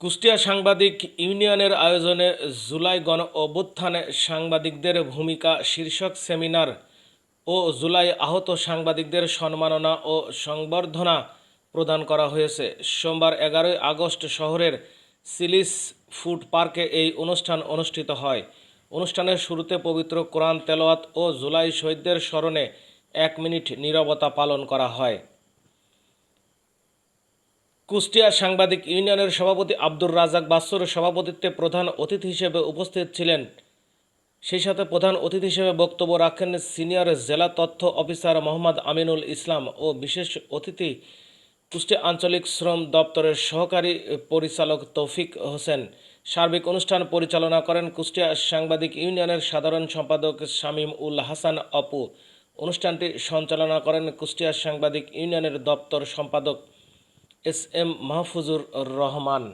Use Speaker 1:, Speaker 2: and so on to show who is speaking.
Speaker 1: কুষ্টিয়া সাংবাদিক ইউনিয়নের আয়োজনে জুলাই গণ অভ্যুত্থানে সাংবাদিকদের ভূমিকা শীর্ষক সেমিনার ও জুলাই আহত সাংবাদিকদের সম্মাননা ও সংবর্ধনা প্রদান করা হয়েছে। সোমবার এগারোই আগস্ট শহরের সিলিস ফুড পার্কে এই অনুষ্ঠান অনুষ্ঠিত হয়। অনুষ্ঠানের শুরুতে পবিত্র কোরআন তেলাওয়াত ও জুলাই শহীদদের স্মরণে এক মিনিট নীরবতা পালন করা হয়। কুষ্টিয়া সাংবাদিক ইউনিয়নের সভাপতি আব্দুর রাজাক বাসুর সভাপতিত্বে প্রধান অতিথি হিসেবে উপস্থিত ছিলেন। সেই সাথে প্রধান অতিথি হিসেবে বক্তব্য রাখেন সিনিয়র জেলা তথ্য অফিসার মোহাম্মদ আমিনুল ইসলাম ও বিশেষ অতিথি কুষ্টিয়া আঞ্চলিক শ্রম দপ্তরের সহকারী পরিচালক তৌফিক হোসেন। সার্বিক অনুষ্ঠান পরিচালনা করেন কুষ্টিয়া সাংবাদিক ইউনিয়নের সাধারণ সম্পাদক শামীম উল হাসান অপু অনুষ্ঠানটি সঞ্চালনা করেন কুষ্টিয়া সাংবাদিক ইউনিয়নের দপ্তর সম্পাদক এস এম মাহফুজুর রহমান।